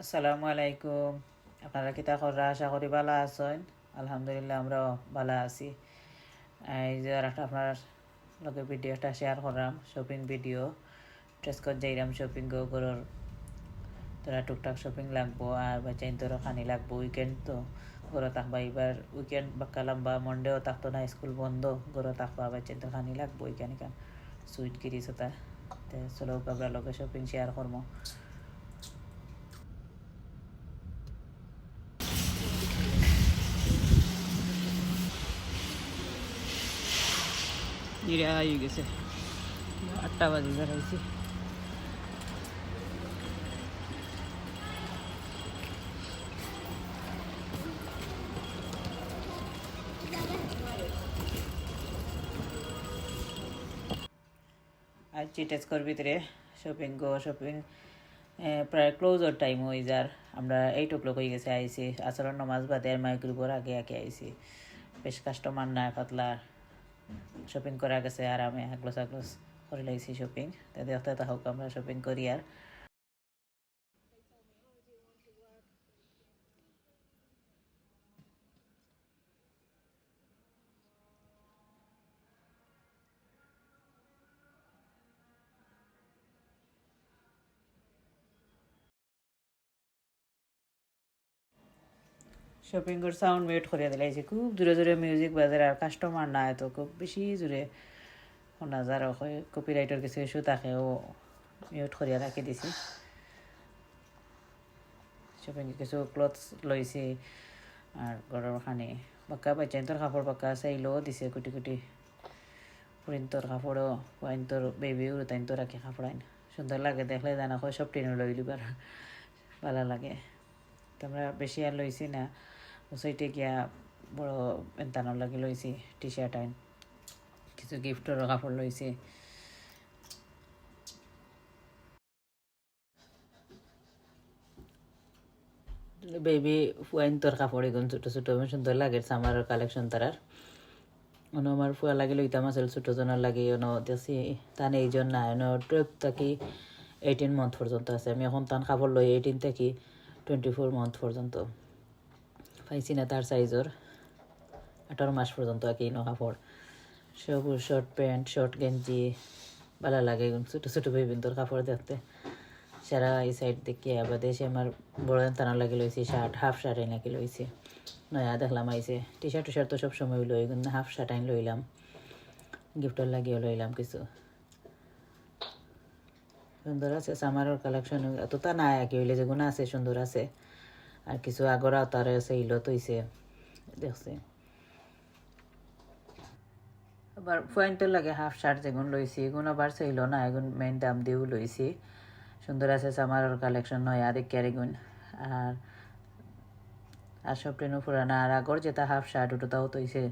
আসসালামু আলাইকুম। আপনারা কিতা কররা আশা করি ভালো আছেন? আলহামদুলিল্লাহ, আমরাও ভালো আছি। এই যে একটা আপনার লগে ভিডিও একটা শেয়ার করলাম শপিং ভিডিও ড্রেসকত যাইলাম শপিং গো তোরা টুকটাক শপিং লাগবো, আর বাচ্চাইন তোর খানি লাগবো উইকেন্ড তো। ঘরে থাকবা এবার উইকেন্ড বাক্কালাম বা মন্ডেও থাকতো না স্কুল বন্ধ। ঘরে থাকবা বাচ্চাইন তো খানি লাগবো, এখানে কান? সুইট কিরিস ওটা চলো, আমরা লগে শপিং শেয়ার করব নিরা গেছে। আটটা বাজে বেড়াইছি আর চিটেস্কর ভিতরে শপিং গো শপিং প্রায় ক্লোজর টাইম হয়ে যার। আমরা এইট ও ক্লক হয়ে গেছে আইসি আসরের নমাজ বাদে মাইক্রোবোর আগে আগে আইসি বেশ কাস্টমার না, পাতলা। শপিং করা গেছে আরামে আগলোস আগলোস করে লাগছি শপিং তাদের দেখতে হোক আমরা শপিং করি আর শপিং করে সাউন্ড মিউট করে দিলাইছে খুব দূরে দূরে মিউজিক বাজার আর কাস্টমার না তো, খুব বেশি জোরে শোনা যার কপিরাইটের কিছু ইস্যু থাকে, ও মিউট করিয়া রাখি দিছি। শপিং কিছু ক্লথস লইছি আর ঘরের খানি। বাক্কা বাচ্চাইন্তর কাপড় বাক্কা চাইলেও দিছে কুটি কুটি। প্রিন্তর কাপড়ও ওয়াইন্তর বেবি উরুতাইন্তর রাখি কাপড় আইন। সুন্দর লাগে, দেখলে জানা হয় সব টেনে লই লিবার ভালো লাগে। তোমরা বেশি আর লইছি না। সেইটে গিয়া বড় এন্তানোর লাগে লইছি টি শার্ট আইন কিছু গিফটের কাপড় লইছি বেবি ফুয়াইন তোর কাপড় এগুন ছোটো ছোটো সুন্দর লাগে সামারের কালেকশন তারার অনো আমার ফুয়া লাগে লইতাম আসলে ছোটো জনের লাগে অনো দেখছি তান এইজন না অনো টুয়েলভ থাকি এইটিন মান্থ পর্যন্ত আছে আমি এখন তান কাপড় লই এইটিন থেকে টোয়েন্টি ফোর মান্থ পর্যন্ত পাইছি না তার সাইজর আঠারো মাস পর্যন্ত আর কি ন কাপড় সবুজ শর্ট প্যান্ট শর্ট গেঞ্জি ভালো লাগে ছোটো ছোটো বেবিন্তর কাপড় দেখতে। সারা এই সাইড দেখি আবার দেশে আমার বড় তানা লাগে লইছি শার্ট হাফ শার্ট আইন নাকি লইছি নয়া দেখলাম আইসে টি শার্ট টি শার্ট তো সব সময় লই কিন্তু হাফ শার্ট আইন লইলাম গিফটের লাগিয়েও লইলাম কিছু। সুন্দর আছে সামারের কালেকশন এতটা আর কি হইলে যেগুলো আছে সুন্দর আছে। আর কিছু আগর আওতারে আছে ইলত হইছে দেখছে আবার পয়েন্টের লাগে হাফ শার্ট যেগুন লইছি এগুন আবার চাইল না এগুন মেইন দাম দিয়েও লইছি সুন্দর আছে সামারের কালেকশন নয় আর আর এগুন আর আর সব ট্রেনও ফুরানা আর আগর যেটা হাফ শার্ট ওটা তাও তৈছে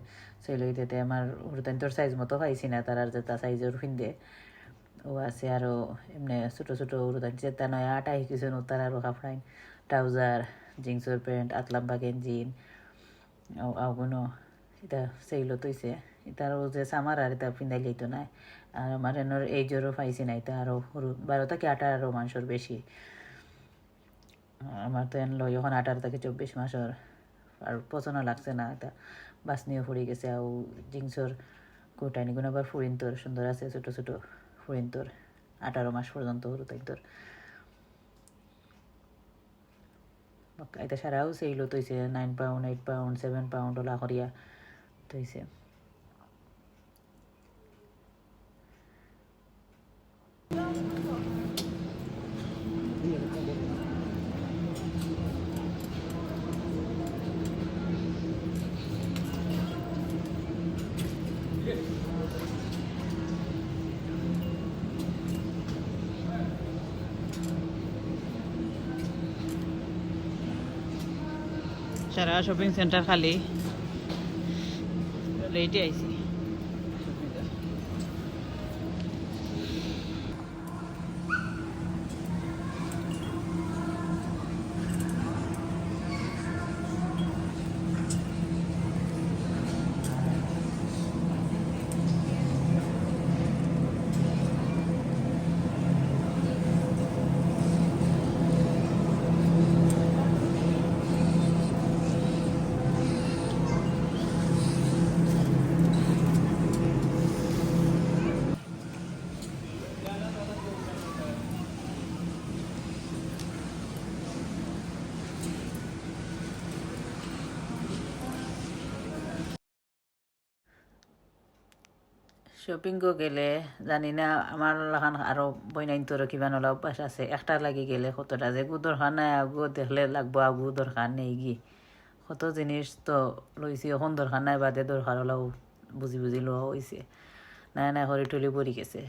সেই লই দিতে আমার হুরতান্তর সাইজ মতো পাইছি না তার আর যেটা সাইজের ফিন্দে ও আছে আরও এমনি ছোটো ছোটো উরুদান যেটা নয় আটা শিকিছে তার আরও কাপড়াইন ট্রাউজার জিন্সের প্যান্ট আতলাম্বা গেঞ্জি আগুনো, এটা সেইলো তৈছে এটারও যে সামার আর এটা পিন্দাই লইতো নাই আর আমার এনোর এইজরও পাইছি না, এটা আরও সরু, বারো থেকে আঠারো মাংসর বেশি। আমার তো এন লই এখন আঠারো থেকে চব্বিশ মাসের, আর পছন্দ লাগছে না, এটা বাসনিও ফুরি গেছে আর জিন্সর কোটাইনি গুণ আবার ফুরিন তোর, সুন্দর আছে ছোটো ছোটো ফুরিন তোর, আঠারো মাস পর্যন্ত হরু তাই তোর। এটা সারাও সেইলো তৈছে nine pound eight pound seven pound OLA করিয়া তৈছে সারা শপিং সেন্টার খালি। লেটে আইছি। শপিং গেলে, জানি না আমার লাখান আরও বইনাইন তোর কিবা নলা অভ্যাস আছে, একটা লাগি গেলে কতটা যে গু দরকার নাই, আগু দেখলে লাগবো, আগু দরকার নেই গি কত জিনিস তো লইছি এখন দরকার নাই, বাদে দরকার হলেও বুঝি বুঝি লোৱা হয়েছে নাই নাই হরি টলি পরি গেছে।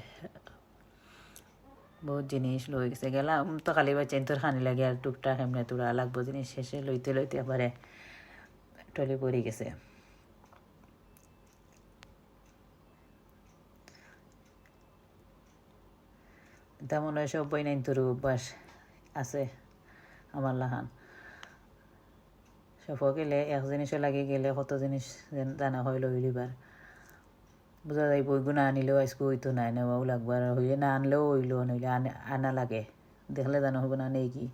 বহুত জিনিস লই গেছে। গেলাম তো কালি বা চেন্তর খানি লাগে আর টুকটাক এমনি তোরা লাগবো জিনিস শেষে লইতে লইতে এবারে টলি পরি গেছে। তেমন হয় সব বই নাইন তোর অভ্যাস আছে আমার লাহান। সফ গেলে এক জিনিসও লাগে গেলে কত জিনিস জানা হয় লই লিবার। বোঝা যায় বইগু না আনিলেও আজকে হইতো নাই নেওয়াও লাগবো আর হইলে না আনলেও হইল, নইলে আনে লাগে। দেখলে জানা হইব না নেই কি।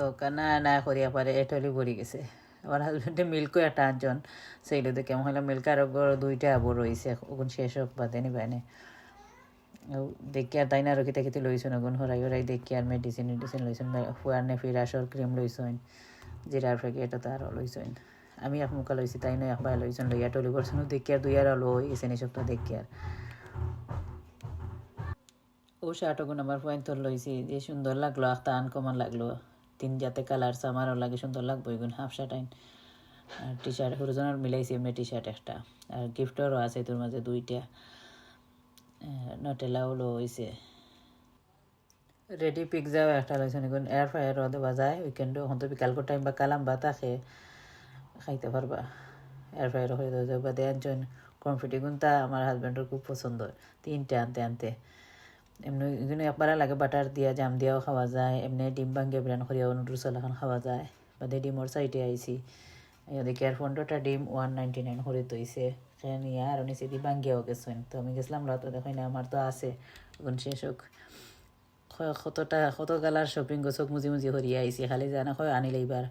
দরকার না না করিয়া পারে এটলি পড়ে গেছে। আমার হাজবেন্ডে মিল্কও একটা আনজন সেইলো দেখে মহিলা মিল্ক আর দুইটা আবর রয়েছে। ওগুন শেষ হোক বাদে নিবানে দেখি আর তাই না রকিতে খেতে লইছুন ওগুন। হরাই হরাই দেখি আর মেডিসিন মেডিসিন লইছুন ফুয়ার নে ফিরাসর ক্রিম লইছুন জিরার প্যাকেট তো আরও লইছুন আমি মুখা লইছি, তাই নয় একবার লইছুন লইয়া টলি করছুন দেখি আর দুই আর আলো হয়ে গেছে নিসবটা দেখি আর। ও শার্টগুন আমার পয়েন্ট তোর লইছি, যে সুন্দর লাগল একটা আনকমন লাগল। তিন জাতে কালার আমারও লাগে সুন্দর লাগবো এগুন হাফ শার্ট আইন। আর টি শার্ট হরজনের মিলাইছি এমনি টি শার্ট একটা। আর গিফটরও আছে তোর মাঝে দুইটা। নটেলাও লো হয়েছে রেডি পিৎজাও একটা লইছে এগুন এয়ার ফ্রায়ারও দেওয়া যায় উইকেন্ডও হয়তো বিকালকর টাইম বা কালাম বা তাকে খাইতে পারবা। এয়ার ফ্রায়ারও হয়ে যাবে দেন জন কনফিটি গুনটা আমার হাজব্যান্ডের খুব পছন্দ। তিনটে আনতে আনতে। এমনি এগুলো একবার লাগে বাটার দিয়া জাম দিয়াও খাওয়া যায়। এমনি ডিম ভাঙ্গে ব্রান করিয়াও নুডলস এখন খাওয়া যায়। বাদে ডিমর সাইডে আইছি দেখি আর পনেরোটা ডিম ওয়ান নাইনটি নাইন করে তৈছে সেখানে নিয়ে আর নিচে দি ভাঙ্গিয়াও গেছেন। তো আমি গেছিলাম লতো দেখই না আমার তো আছে। এখন শেষ হোক কতটা কত কালার শপিং গো মুজি মুজি হরিয়া আইছি খালি জানা হয় আনিলে এইবার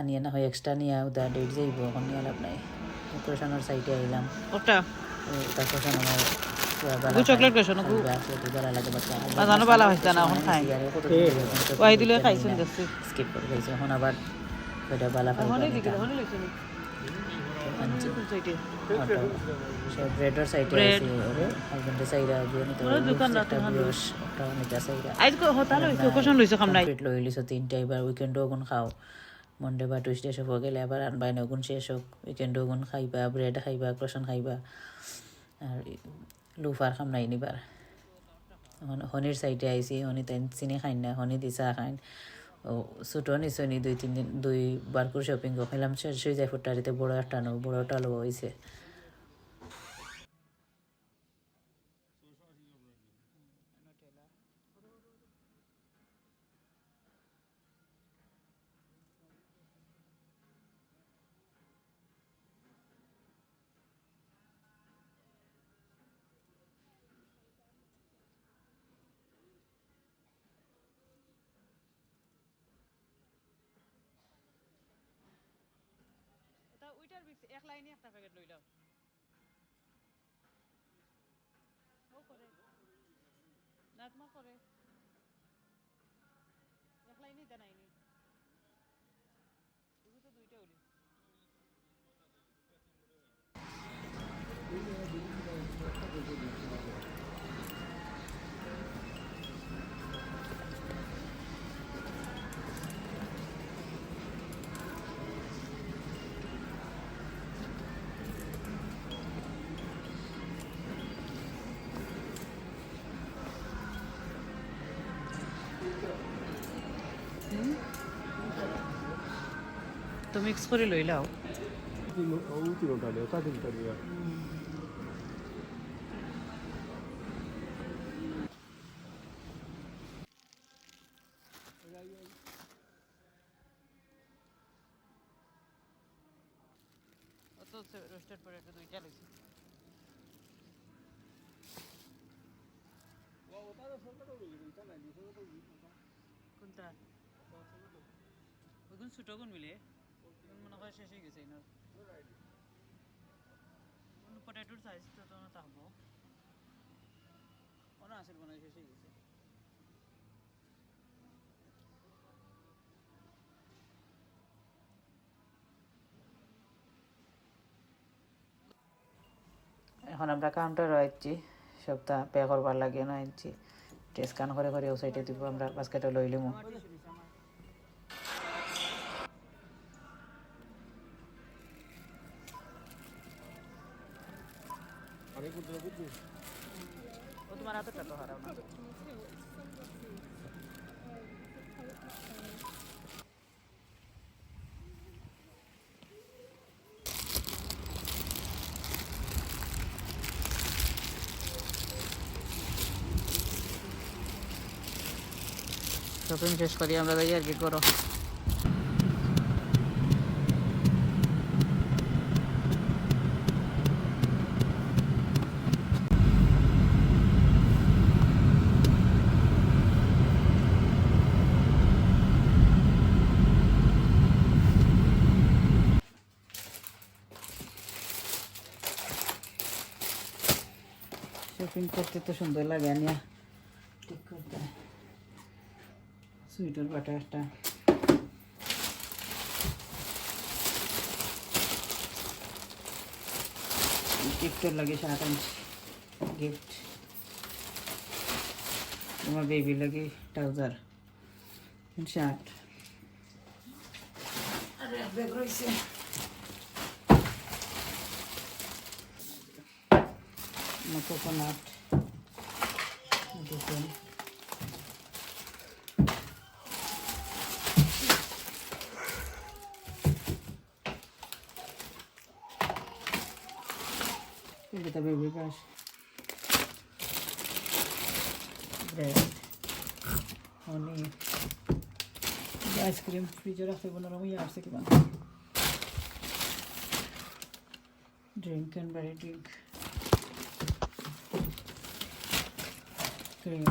আনিয়ে না হয় এক্সট্রা নিয়ে উদা ডেট যাইব এখন নিয়ে লাভ নাই। অপারেশনের সাইডে আইলাম ওটা তারপর আমার গু চকলেট কৈছ ন গু নাজানো বালা হৈছে না এখন খাই ওয়াই দিলে খাইছোন দেখছি স্কিপ করে গেছে এখন দিকে হনে লইছো নি ব্রেডর সাইডে আছে ওরে হাজবেন্ডের সাইডে আগে নিতে ওরে দোকান রাতে একটা খান ব্রুশ সাইডে আইজ কো হতা লইছো কোশন লইছো খাম নাই কমপ্লিট লই লিছো তিনটা এবার উইকেন্ডও ওগুন খাও মন্ডে বা টুইসডে সব গেলে আবার আনবাই না ওগুন শেষ হোক উইকেন্ডও ওগুন খাইবা ব্রেড খাইবা ক্রসন খাইবা আর লুফার খাম নাই নিবার হনির সাইডে আইসি হনি তাই চিনি খাইন না হনি দিছা খাইন ও ছোটো নিছো নি দুই তিন দিন দুই বার করে শপিং খাইলাম শেষ হয়ে যায় ফুটারিতে বড় একটা নো বড়টা লো হয়েছে এক লাইনে একটা পেকেট লই লও না তোমাৰ কৰে। তো মিক্স করে লইলাও ultimo taglio, fate il taglio. ও তো রোস্টেড পটেটো দুইটা লইছি কোনটা? ওইগুন ছোট কোন মিলে? মনে হয় শেষ হয়ে গেছে পটেটোর সাইজ তো তো না থাকব ওরা মনে হয় শেষ হয়ে গেছে। এখন আমরা কাউন্টার রয়েছি সবটা পে করবার লাগিয়ে নয়েছি স্ক্যান করে করে ও সাইডে দিব আমরা বাস্কেটে লই লিমু। ও তোমার হাতে তো হারাও না। শপিং শেষ করি আমরা যাই আর কি করো শপিং করতে তো সুন্দর লাগে আনিয়া সুইটার বাটা একটা গিফটের লাগে শার্ট আনছি গিফট আমার বেবি লাগে ট্রাউজার শার্ট আর দেখুন Kita baby brush. Bread. Honey. Ice cream ফ্রিজে রাখতে বললাম ওই আসছে কিবা drink and berry drink cream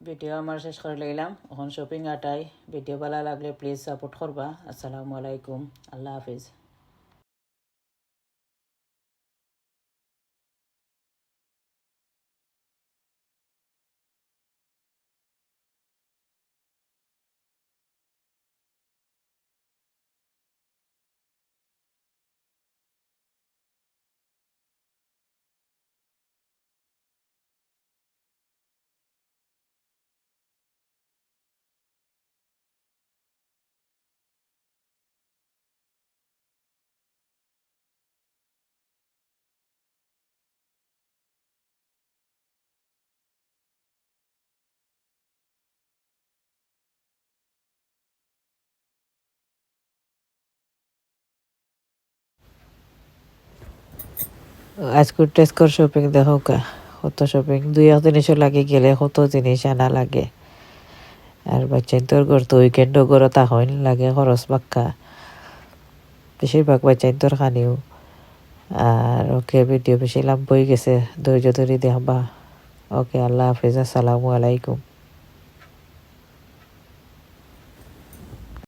video আমার শেষ করে লইলাম এখন শপিং আটাই ভিডিও ভালো লাগলে প্লিজ সাপোর্ট করবা আসসালামু আলাইকুম আল্লাহ হাফিজ আজকে টেস্ট কর শপিং দেখো কা, কত শপিং দুই এক জিনিসও লাগে গেলে কত জিনিস আনা লাগে। আর বাচ্চা তোর ঘর তো উইকেন্ডও ঘরে তাহইন লাগে খরচ বাক্কা বেশিরভাগ বাচ্চা তোর খানিও। আর ওকে ভিডিও বেশি লাভ বই গেছে ধৈর্য ধরে দেখবা। ওকে, আল্লাহ হাফিজ, আসসালামু আলাইকুম।